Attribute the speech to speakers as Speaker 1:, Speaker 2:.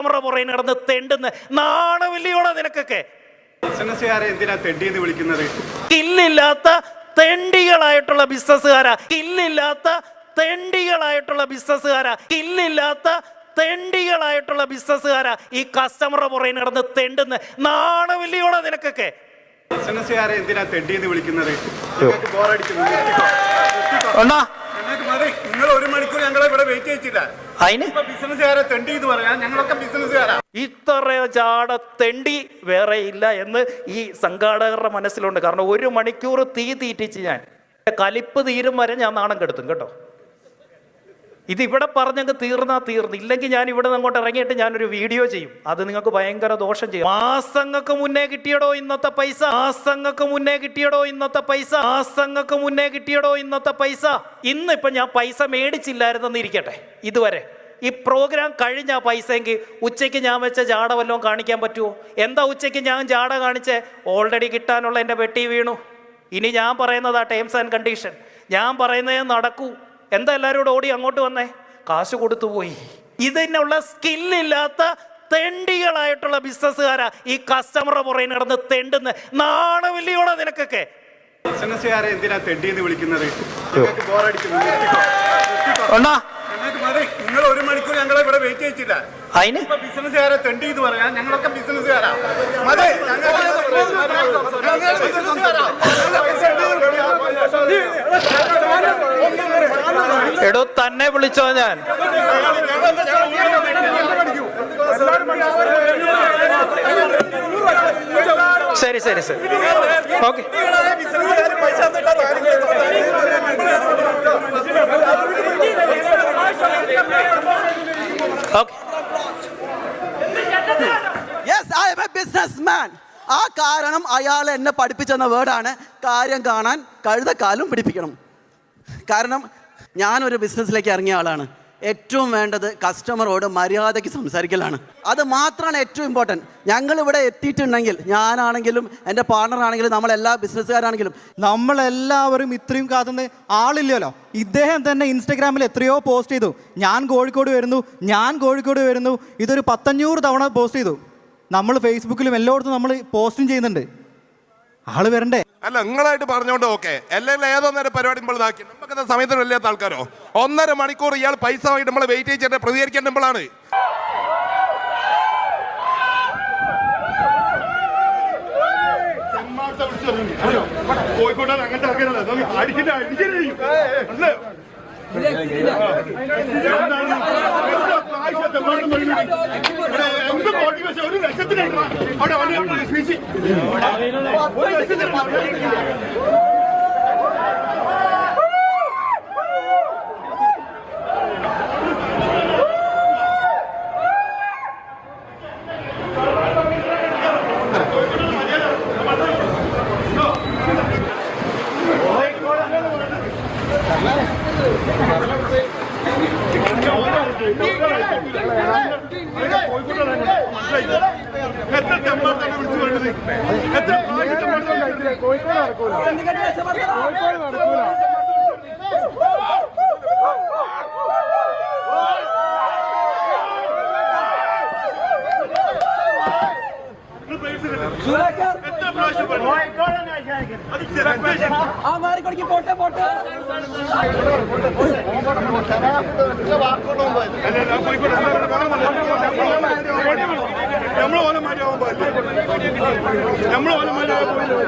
Speaker 1: Camera പുറകെ നടന്ന് തെണ്ടുന്ന. നാണമില്ലയോടാ നിനക്കൊക്കെ?
Speaker 2: ബിസിനസ്സുകാരെ എന്തിനാ തെണ്ടിയെന്ന് വിളിക്കുന്നത്?
Speaker 1: ഇല്ലില്ലാത്ത തെണ്ടികളായിട്ടുള്ള ബിസിനസ്സുകാരാ. ഇല്ലില്ലാത്ത തെണ്ടികളായിട്ടുള്ള ബിസിനസ്സുകാരാ. ഇല്ലില്ലാത്ത തെണ്ടികളായിട്ടുള്ള ബിസിനസ്സുകാരാ. ഈ കസ്റ്റമർ പുറകെ നടന്ന് തെണ്ടുന്ന. നാണമില്ലയോടാ നിനക്കൊക്കെ?
Speaker 2: ബിസിനസ്സുകാരെ എന്തിനാ വിളിക്കുന്നത്? ബോറടിക്കുന്നു നിർത്തിക്കോ. നിർത്തിക്കോ.
Speaker 1: അണ്ണാ.
Speaker 2: നിങ്ങൾ ഒരു മണിക്കൂർ ഞങ്ങളെ ഇവിടെ വെയിറ്റ് ചെയ്യിച്ചില്ല.
Speaker 1: അതിന്?
Speaker 2: ബിസിനസ്സുകാരെ തെണ്ടി എന്ന് പറയാം. ഞങ്ങളൊക്കെ ബിസിനസ്സുകാരാ.
Speaker 1: ഇത്രയോ ചാട തെണ്ടി വേറെ ഇല്ല എന്ന് ഈ സംഘാടകരുടെ മനസ്സിലുണ്ട്. കാരണം ഒരു മണിക്കൂർ തീ തീറ്റിച്ച് ഞാൻ. കലിപ്പ് തീരും വരെ ഞാൻ നാണം കെടുത്തും കേട്ടോ. ഇത് ഇവിടെ പറഞ്ഞങ്ങ് തീർന്നാ തീർന്നു. ഇല്ലെങ്കിൽ ഞാൻ ഇവിടെ നിന്ന് അങ്ങോട്ട് ഇറങ്ങിയിട്ട് ഞാനൊരു വീഡിയോ ചെയ്യും. അത് നിങ്ങൾക്ക് ഭയങ്കര ദോഷം ചെയ്യും. മാസങ്ങൾക്ക് മുന്നേ കിട്ടിയടോ ഇന്നത്തെ പൈസ? മാസങ്ങൾക്ക് മുന്നേ കിട്ടിയടോ ഇന്നത്തെ പൈസ? മാസങ്ങൾക്ക് മുന്നേ കിട്ടിയടോ ഇന്നത്തെ പൈസ? ഇന്ന് ഇപ്പൊ ഞാൻ പൈസ മേടിച്ചില്ലായിരുന്നെന്ന് ഇരിക്കട്ടെ. ഇതുവരെ. ഈ പ്രോഗ്രാം കഴിഞ്ഞ പൈസയെങ്കിൽ ഉച്ചയ്ക്ക് ഞാൻ വെച്ച ജാട വല്ലതും കാണിക്കാൻ പറ്റുമോ എന്താ ഉച്ചയ്ക്ക് ഞാൻ ജാട കാണിച്ച്? ഓൾറെഡി കിട്ടാനുള്ള എന്റെ വെട്ടി വീണു. ഇനി ഞാൻ പറയുന്നതാ ടേംസ് ആൻഡ് കണ്ടീഷൻ ഞാൻ പറയുന്നതേ നടക്കൂ. എന്താ എല്ലാവരും കൂടെ ഓടി അങ്ങോട്ട് വന്നേ? കാശ് കൊടുത്തു പോയി. ഇതിനുള്ള സ്കില്ലില്ലാത്ത തെണ്ടികളായിട്ടുള്ള ബിസിനസ്സുകാരാ ഈ കസ്റ്റമറുടെ പുറകെ നടന്ന് തെണ്ടുന്ന നാണമില്ലയോടെ നിനക്കൊക്കെ?
Speaker 2: ബിസിനസ്സുകാരെ എന്തിനാ തെണ്ടിയെന്ന് വിളിക്കുന്നത്? നിങ്ങൾ ഒരു മണിക്കൂർ ഞങ്ങളെ ഇവിടെ വെയിറ്റ് ചെയ്യിച്ചില്ല.
Speaker 1: അതിന്?
Speaker 2: ബിസിനസ്സുകാരെ തെണ്ടി എന്ന് പറയാം ഞങ്ങളൊക്കെ ബിസിനസ്സുകാരാ. മതി ഞങ്ങൾ ബിസിനസ്സുകാരാ.
Speaker 1: എടോ തന്നെ വിളിച്ചോ ഞാൻ. ശരി ശരി ശരി. Okay. Okay.
Speaker 3: Yes I am a business ആ കാരണം അയാൾ എന്നെ പഠിപ്പിച്ചെന്ന വേർഡാണ് കാര്യം കാണാൻ കഴുതക്കാലും പിടിപ്പിക്കണം. കാരണം ഞാനൊരു ബിസിനസ്സിലേക്ക് ഇറങ്ങിയ ആളാണ്. ഏറ്റവും വേണ്ടത് കസ്റ്റമറോട് മര്യാദയ്ക്ക് സംസാരിക്കലാണ്. അത് മാത്രമാണ് ഏറ്റവും ഇമ്പോർട്ടന്റ് ഞങ്ങൾ ഇവിടെ എത്തിയിട്ടുണ്ടെങ്കിൽ ഞാനാണെങ്കിലും എന്റെ പാർട്ണർ ആണെങ്കിലും നമ്മളെല്ലാ ബിസിനസ്സുകാരാണെങ്കിലും
Speaker 4: നമ്മളെല്ലാവരും ഇത്രയും കാത്തുന്ന ആളില്ലല്ലോ. ഇദ്ദേഹം തന്നെ ഇൻസ്റ്റഗ്രാമിൽ എത്രയോ പോസ്റ്റ് ചെയ്തു. ഞാൻ കോഴിക്കോട് വരുന്നു ഞാൻ കോഴിക്കോട് വരുന്നു. ഇതൊരു പത്തഞ്ഞൂറ് തവണ പോസ്റ്റ് ചെയ്തു. നമ്മൾ ഫേസ്ബുക്കിലും എല്ലായിടത്തും നമ്മൾ പോസ്റ്റും ചെയ്യുന്നുണ്ട്. ആൾ വരണ്ടേ?
Speaker 5: അല്ല നിങ്ങളായിട്ട് പറഞ്ഞോണ്ട് ഓക്കെ. അല്ലെങ്കിൽ ഏതൊന്നര പരിപാടി നമ്മൾ ഇതാക്കി. നമുക്ക് സമയത്തിന് വല്ലാത്ത ആൾക്കാരോ? ഒന്നര മണിക്കൂർ ഇയാൾ പൈസ വാങ്ങിട്ട് നമ്മൾ വെയിറ്റ് ചെയ്തിട്ട് പ്രതികരിക്കേണ്ടപ്പോഴാണ്
Speaker 2: കോഴിക്കോട്ടാണ് അങ്ങനത്തെ ആൾക്കാരല്ല. അടിച്ചിട്ട് അടിച്ചിട്ട് അവിടെ വണ്ടി സ്പീച്ച് ഒരു ലക്ഷത്തിന് എത്ര തെമ്മാർത്താണ് വിളിച്ചു വേണ്ടത് എത്ര കോഴിക്കോട് നടക്കൂല. കോഴിക്കോട് നടക്കൂല എത്ര പ്രാവശ്യം പറഞ്ഞു? അത് ചെറുപ്പം
Speaker 3: ആ മാറിക്കൊടുക്കി പോട്ടെ പോട്ടെ.
Speaker 2: നമ്മൾ ഓല മാറ്റി ആവാൻ പാടില്ല നമ്മൾ ഓല മാറ്റി ആവാൻ പാടില്ല